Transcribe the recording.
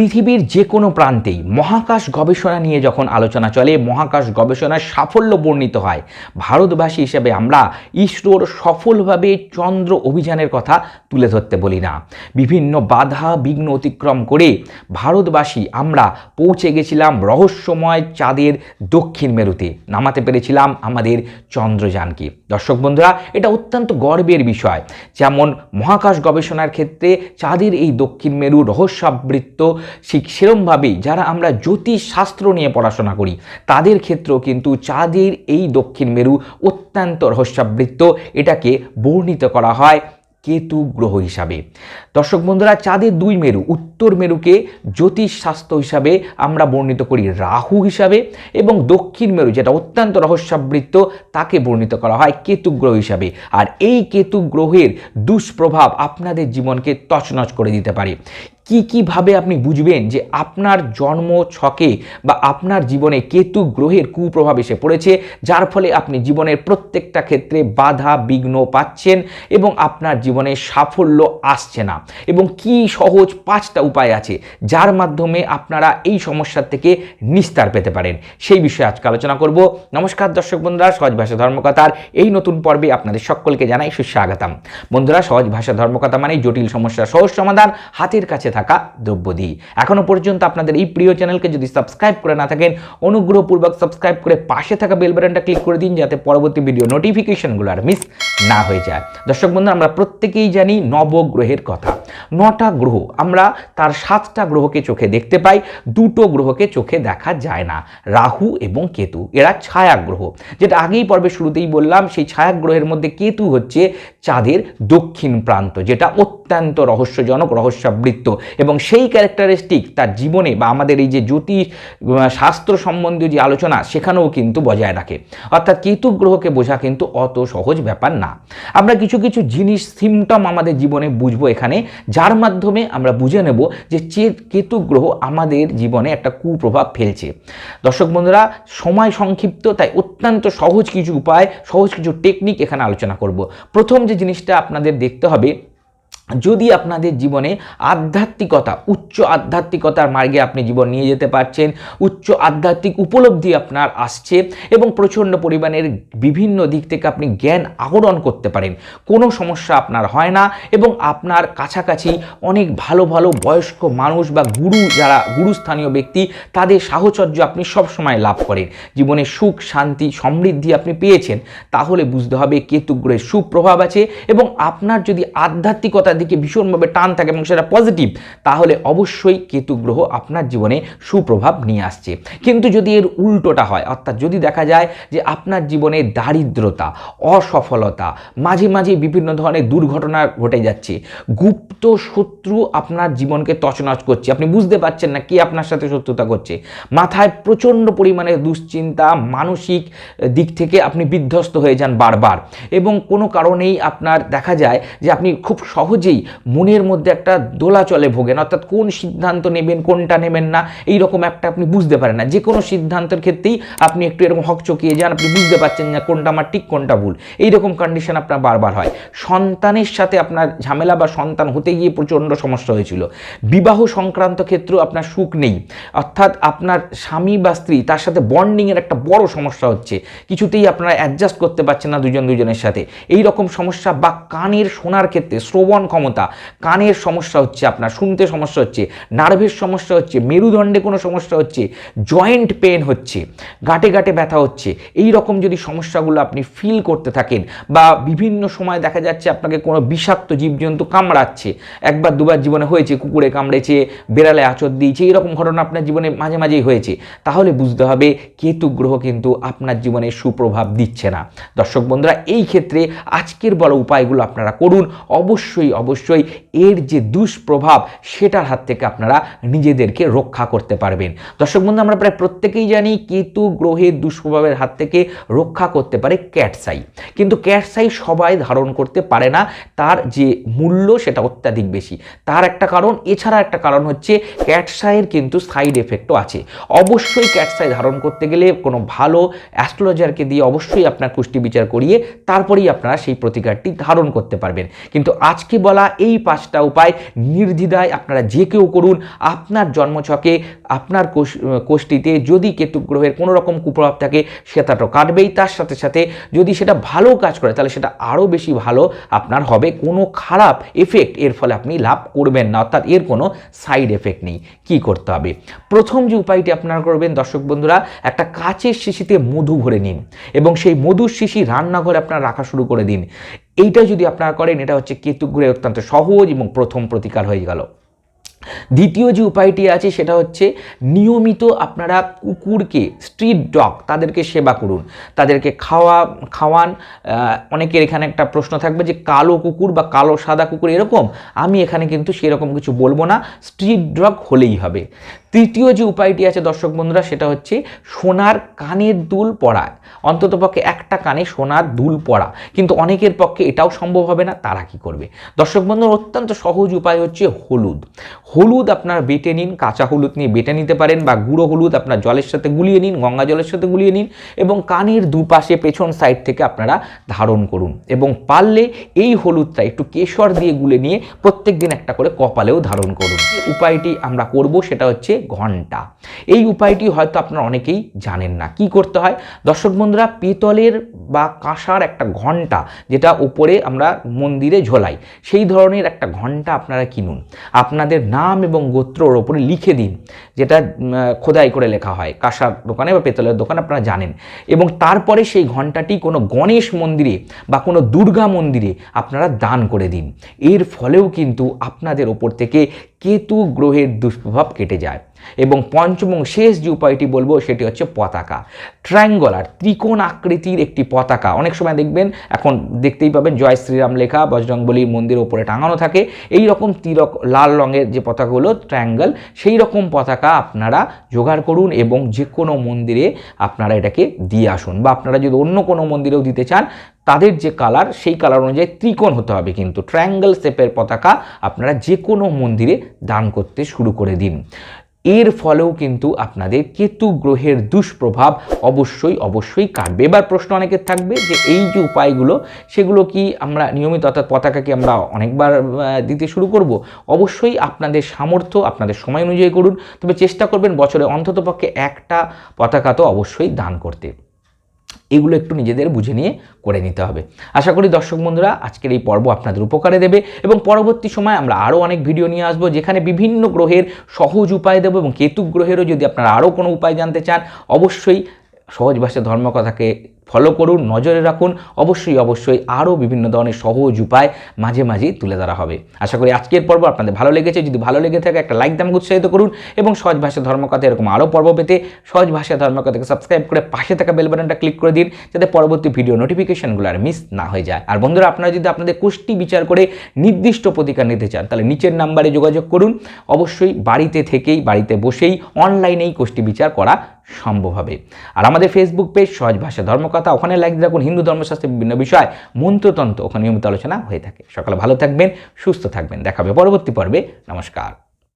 পৃথিবীর যে কোনো প্রান্তেই মহাকাশ গবেষণা নিয়ে যখন আলোচনা চলে, মহাকাশ গবেষণার সাফল্য বর্ণিত হয়। ভারতবাসী হিসেবে আমরা ইসরোর সফলভাবে চন্দ্র অভিযানের কথা তুলে ধরতে বলি না। বিভিন্ন বাধা বিঘ্ন অতিক্রম করে ভারতবাসী আমরা পৌঁছে গেছিলাম রহস্যময় চাঁদের দক্ষিণ মেরুতে। নামাতে পেরেছিলাম আমাদের চন্দ্রযানকে। দর্শক বন্ধুরা, এটা অত্যন্ত গর্বের বিষয়। যেমন মহাকাশ গবেষণার ক্ষেত্রে চাঁদের এই দক্ষিণ মেরু রহস্যাবৃত্ত ঠিক সেরমভাবেই যারা আমরা জ্যোতিষ শাস্ত্র নিয়ে পড়াশোনা করি, তাদের ক্ষেত্রেও কিন্তু চাঁদের এই দক্ষিণ মেরু অত্যন্ত রহস্যাবৃত্ত, এটাকে বর্ণিত করা হয় কেতু গ্রহ হিসাবে। দর্শক বন্ধুরা, চাঁদের দুই মেরু, উত্তর মেরুকে জ্যোতিষ শাস্ত্র হিসাবে আমরা বর্ণিত করি রাহু হিসাবে এবং দক্ষিণ মেরু, যেটা অত্যন্ত রহস্যাবৃত্ত, তাকে বর্ণিত করা হয় কেতু গ্রহ হিসাবে। আর এই কেতু গ্রহের দুষ্প্রভাব আপনাদের জীবনকে তছনছ করে দিতে পারে। কি কীভাবে আপনি বুঝবেন যে আপনার জন্ম ছকে বা আপনার জীবনে কেতু গ্রহের কুপ্রভাব এসে পড়েছে, যার ফলে আপনি জীবনের প্রত্যেকটা ক্ষেত্রে বাধা, বিঘ্ন পাচ্ছেন এবং আপনার জীবনে সাফল্য আসছে না। এবং কি সহজ পাঁচটা উপায় আছে যার মাধ্যমে আপনারা এই সমস্যার থেকে নিস্তার পেতে পারেন। সেই বিষয়ে আজকে আলোচনা করব। নমস্কার দর্শক বন্ধুরা, সহজ ভাষা ধর্মকথার এই নতুন পর্বে আপনাদের সকলকে জানাই সুস্বাগতম। বন্ধুরা, সহজ ভাষা ধর্মকথা মানে জটিল সমস্যার সহজ সমাধান হাতের কাছে থাকা। দ্রব্য দিই এখনও পর্যন্ত আপনাদের এই প্রিয় চ্যানেলকে যদি সাবস্ক্রাইব করে না থাকেন, অনুগ্রহপূর্বক সাবস্ক্রাইব করে পাশে থাকা বেল বাটনটা ক্লিক করে দিন যাতে পরবর্তী ভিডিও নোটিফিকেশনগুলো আর মিস না হয়ে যায়। দর্শক বন্ধু আমরা প্রত্যেকেই জানি নবগ্রহের কথা। নটা গ্রহ, আমরা তার সাতটা গ্রহকে চোখে দেখতে পাই, দুটো গ্রহকে চোখে দেখা যায় না। রাহু এবং কেতু, এরা ছায়া গ্রহ যেটা আগেই পর্বে শুরুতেই বললাম, সেই ছায়া গ্রহের মধ্যে কেতু হচ্ছে চাঁদের দক্ষিণ প্রান্ত, যেটা অত্যন্ত রহস্যজনক, রহস্যাবৃত্ত। এবং সেই ক্যারেক্টারিস্টিক তার জীবনে বা আমাদের এই যে জ্যোতিষ শাস্ত্র সম্বন্ধীয় যে আলোচনা, সেখানেও কিন্তু বজায় রাখে। অর্থাৎ কেতু গ্রহকে বোঝা কিন্তু অত সহজ ব্যাপার না। আমরা কিছু কিছু জিনিস সিমটম আমাদের জীবনে বুঝব এখানে, যার মাধ্যমে আমরা বুঝে নেব যে চে কেতু গ্রহ আমাদের জীবনে একটা কুপ্রভাব ফেলছে। দর্শক বন্ধুরা, সময় সংক্ষিপ্ত, তাই অত্যন্ত সহজ কিছু উপায়, সহজ কিছু টেকনিক এখানে আলোচনা করব। প্রথম যে জিনিসটা আপনাদের দেখতে হবে যদি আপনাদের জীবনে আধ্যাত্মিকতা, উচ্চ আধ্যাত্মিকতার মার্গে আপনি জীবন নিয়ে যেতে পারছেন, উচ্চ আধ্যাত্মিক উপলব্ধি আপনার আসছে এবং প্রচণ্ড পরিমাণের বিভিন্ন দিক থেকে আপনি জ্ঞান আহরণ করতে পারেন, কোনো সমস্যা আপনার হয় না এবং আপনার কাছাকাছি অনেক ভালো ভালো বয়স্ক মানুষ বা গুরু যারা গুরুস্থানীয় ব্যক্তি, তাদের সাহচর্য আপনি সবসময় লাভ করেন। জীবনে সুখ, শান্তি, সমৃদ্ধি আপনি পেয়েছেন, তাহলে বুঝতে হবে কেতুগ্রহের সুপ্রভাব আছে এবং আপনার যদি আধ্যাত্মিকতার দিকে ভীষণভাবে টান থাকে এবং সেটা পজিটিভ তাহলে অবশ্যই কেতু গ্রহ আপনার জীবনে সুপ্রভাব নিয়ে আসছে। কিন্তু যদি এর উল্টোটা হয়, অর্থাৎ যদি দেখা যায় যে আপনার জীবনে দারিদ্রতা, অসফলতা, মাঝে মাঝে বিভিন্ন ধরনের দুর্ঘটনা ঘটে যাচ্ছে, গুপ্ত শত্রু আপনার জীবনকে তছনছ করছে, আপনি বুঝতে পারছেন না কি আপনার সাথে শত্রুতা করছে। মাথায় প্রচণ্ড পরিমাণে দুশ্চিন্তা, মানসিক দিক থেকে আপনি বিধ্বস্ত হয়ে যান বারবার এবং কোনো কারণেই আপনার দেখা যায় যে আপনি খুব সহজেই মনের মধ্যে একটা দোলাচলে ভোগেন। অর্থাৎ কোন সিদ্ধান্ত নেবেন, কোনটা নেবেন না এই রকম একটা আপনি বুঝতে পারেন না। যে কোনো সিদ্ধান্তের ক্ষেত্রেই আপনি একটু এরকম হকচকিয়ে যান, আপনি বুঝতে পারছেন না কোনটা আমার ঠিক, কোনটা ভুল। এই রকম কন্ডিশন আপনার বারবার হয়। সন্তানের সাথে আপনার ঝামেলা বা সন্তান হতে গিয়ে প্রচণ্ড সমস্যা হয়েছিল। বিবাহ সংক্রান্ত ক্ষেত্রেও আপনার সুখ নেই। অর্থাৎ আপনার স্বামী বা স্ত্রী, তার সাথে বন্ডিংয়ের একটা বড় সমস্যা হচ্ছে। কিছুতেই আপনারা অ্যাডজাস্ট করতে পারছেন না দুজন দুজনের সাথে। এই রকম সমস্যা বা কানের শোনার ক্ষেত্রে, শ্রবণ ক্ষমতা, কানের সমস্যা হচ্ছে আপনার, শুনতে সমস্যা হচ্ছে, নার্ভের সমস্যা হচ্ছে, মেরুদণ্ডে কোনো সমস্যা হচ্ছে, জয়েন্ট পেন হচ্ছে গাঁটে গাঁটে ব্যথা হচ্ছে, এই রকম যদি সমস্যাগুলো আপনি ফিল করতে থাকেন বা বিভিন্ন সময় দেখা যাচ্ছে আপনাকে কোনো বিষাক্ত জীবজন্তু কামড়াচ্ছে, একবার দুবার জীবনে হয়েছে, কুকুরে কামড়েছে, বেড়ালে আচর দিয়েছে এইরকম ঘটনা আপনার জীবনে মাঝে মাঝেই হয়েছে, তাহলে বুঝতে হবে কেতু গ্রহ কিন্তু আপনার জীবনে সুপ্রভাব দিচ্ছে না। দর্শক বন্ধুরা, এই ক্ষেত্রে আজকের বড় উপায়গুলো আপনারা করুন, অবশ্যই অবশ্যই এর যে দুষ্প্রভাব, সেটার হাত থেকে আপনারা নিজেদেরকে রক্ষা করতে পারবেন। দর্শক বন্ধু, আমরা প্রায় প্রত্যেকেই জানি কেতু গ্রহের দুষ্প্রভাবের হাত থেকে রক্ষা করতে পারে ক্যাটসাই। কিন্তু ক্যাটসাই সবাই ধারণ করতে পারে না, তার যে মূল্য সেটা অত্যাধিক বেশি। তার একটা কারণ, এছাড়া একটা কারণ হচ্ছে ক্যাটসাইয়ের কিন্তু সাইড এফেক্টও আছে। অবশ্যই ক্যাটসাই ধারণ করতে গেলে কোনো ভালো অ্যাস্ট্রোলজারকে দিয়ে অবশ্যই আপনার কুষ্টি বিচার করিয়ে তারপরেই আপনারা সেই প্রতিকারটি ধারণ করতে পারবেন। কিন্তু আজকে বলা এই পাঁচটা উপায় নির্দ্বিধায় আপনারা যে কেউ করুন, আপনার জন্মছকে, আপনার কোষ কোষ্ঠীতে যদি কেতু গ্রহের কোনো রকম কুপ্রভাব থাকে, সেটা তো কাটবেই। তার সাথে সাথে যদি সেটা ভালো কাজ করে, তাহলে সেটা আরও বেশি ভালো আপনার হবে। কোনো খারাপ এফেক্ট এর ফলে আপনি লাভ করবেন না। অর্থাৎ এর কোনো সাইড এফেক্ট নেই। কি করতে হবে? প্রথম যে উপায়টি আপনারা করবেন, দর্শক বন্ধুরা, একটা কাচের শিশিতে মধু ভরে নিন এবং সেই মধুর শিশি রান্নাঘরে আপনারা রাখা শুরু করে দিন। এইটা যদি আপনারা করেন, এটা হচ্ছে কেতুগ্রহে অত্যন্ত সহজ এবং প্রথম প্রতিকার হয়ে গেল। দ্বিতীয় যে উপায়টি আছে, সেটা হচ্ছে নিয়মিত আপনারা কুকুরকে স্ট্রিট ডগ তাদেরকে সেবা করুন। তাদেরকে খাওয়া, খাওয়ান অনেকের এখানে একটা প্রশ্ন থাকবে যে কালো কুকুর বা কালো সাদা কুকুর এরকম? আমি এখানে কিন্তু সেরকম কিছু বলব না। স্ট্রিট ডগ হলেই হবে। তৃতীয় যে উপায়টি আছে দর্শক বন্ধুরা, সেটা হচ্ছে সোনার কানের দুল পরা অন্তত পক্ষে একটা কানে সোনার দুল পরা কিন্তু অনেকের পক্ষে এটাও সম্ভব হবে না, তারা কি করবে? দর্শক বন্ধুর অত্যন্ত সহজ উপায় হচ্ছে হলুদ। হলুদ আপনার বেটে নিন, কাঁচা হলুদ নিয়ে বেটে নিতে পারেন বা গুঁড়ো হলুদ আপনার জলের সাথে গুলিয়ে নিন, গঙ্গা জলের সাথে গুলিয়ে নিন এবং কানের দুপাশে পেছন সাইড থেকে আপনারা ধারণ করুন এবং পারলে এই হলুদটা একটু কেশর দিয়ে গুলে নিয়ে প্রত্যেক দিন একটা করে কপালেও ধারণ করুন। উপায়টি আমরা করব সেটা হচ্ছে ঘণ্টা। এই উপায়টি হয়তো আপনারা অনেকেই জানেন না। কি করতে হয়? দর্শক বন্ধুরা, পেতলের বা কাঁসার একটা ঘণ্টা যেটা উপরে আমরা মন্দিরে ঝোলাই, সেই ধরনের একটা ঘণ্টা আপনারা কিনুন। আপনাদের নাম এবং গোত্রর ওপরে লিখে দিন, যেটা খোদাই করে লেখা হয়। কাঁসার দোকানে বা পেতলের দোকানে আপনারা জানেন। এবং তারপরে সেই ঘন্টাটি কোনো গণেশ মন্দিরে বা কোনো দুর্গা মন্দিরে আপনারা দান করে দিন। এর ফলেও কিন্তু আপনাদের ওপর থেকে কেতু গ্রহের দুষ্প্রভাব কেটে যায়। এবং পঞ্চম এবং শেষ যে উপায়টি বলব, সেটি হচ্ছে পতাকা। ট্রায়াঙ্গলার, ত্রিকোণ আকৃতির একটি পতাকা। অনেক সময় দেখবেন, এখন দেখতেই পাবেন জয় শ্রীরাম লেখা, বজরংবলীর মন্দিরের ওপরে টাঙানো থাকে। এই রকম তিরক লাল রঙের যে পতাকাগুলো, ট্রায়াঙ্গল, সেই রকম পতাকা আপনারা জোগাড় করুন এবং যে কোনো মন্দিরে আপনারা এটাকে দিয়ে আসুন। বা আপনারা যদি অন্য কোনো মন্দিরেও দিতে চান তাদের যে কালার সেই কালার অনুযায়ী ত্রিকোণ হতে হবে কিন্তু। ট্রায়াঙ্গেল শেপের পতাকা আপনারা যে কোনো মন্দিরে দান করতে শুরু করে দিন। এর ফলেও কিন্তু আপনাদের কেতু গ্রহের দুষ্প্রভাব অবশ্যই অবশ্যই কাটবে। এবার প্রশ্ন অনেকের থাকবে যে এই যে উপায়গুলো, সেগুলো কি আমরা নিয়মিত, অর্থাৎ পতাকা কি আমরা অনেকবার দিতে শুরু করব? অবশ্যই আপনাদের সামর্থ্য, আপনাদের সময় অনুযায়ী করুন। তবে চেষ্টা করবেন বছরে অন্ততপক্ষে একটা পতাকা তো অবশ্যই দান করতে। এগুলো একটু নিজেদের বুঝে নিয়ে করে নিতে হবে। আশা করি দর্শক বন্ধুরা, আজকের এই পর্ব আপনাদের উপকারে দেবে এবং পরবর্তী সময় আমরা আরও অনেক ভিডিও নিয়ে আসব যেখানে বিভিন্ন গ্রহের সহজ উপায় দেবো এবং কেতু গ্রহেরও যদি আপনারা আরও কোনো উপায় জানতে চান, অবশ্যই সহজ ভাষায় ধর্মকথাকে ফলো করুন, নজরে রাখুন। অবশ্যই অবশ্যই আরও বিভিন্ন ধরনের সহজ উপায় মাঝে মাঝেই তুলে ধরা হবে। আশা করি আজকের পর্ব আপনাদের ভালো লেগেছে। যদি ভালো লেগে থাকে একটা লাইক দামকে উৎসাহিত করুন এবং সহজ ভাষা ধর্মকথা এরকম আরও পর্ব পেতে সহজ ভাষা ধর্মকথাকে সাবস্ক্রাইব করে পাশে থাকা বেল বাটনটা ক্লিক করে দিন যাতে পরবর্তী ভিডিও নোটিফিকেশনগুলো আর মিস না হয়ে যায়। আর বন্ধুরা, আপনারা যদি আপনাদের কুষ্টি বিচার করে নির্দিষ্ট প্রতিকার নিতে চান, তাহলে নিচের নাম্বারে যোগাযোগ করুন। অবশ্যই বাড়িতে থেকেই, বাড়িতে বসেই অনলাইনেই কোষ্টি বিচার করা সম্ভব হবে। আর আমাদের ফেসবুক পেজ সহজ ভাষা, ধর্মকথা, ওখানে লাইক রাখুন হিন্দু ধর্মশাস্ত্রের বিভিন্ন বিষয়, মন্ত্রতন্ত্র, ওখানে নিয়মিত আলোচনা হয়ে থাকে। সকালে ভালো থাকবেন, সুস্থ থাকবেন। দেখাবে পরবর্তী পর্বে। নমস্কার।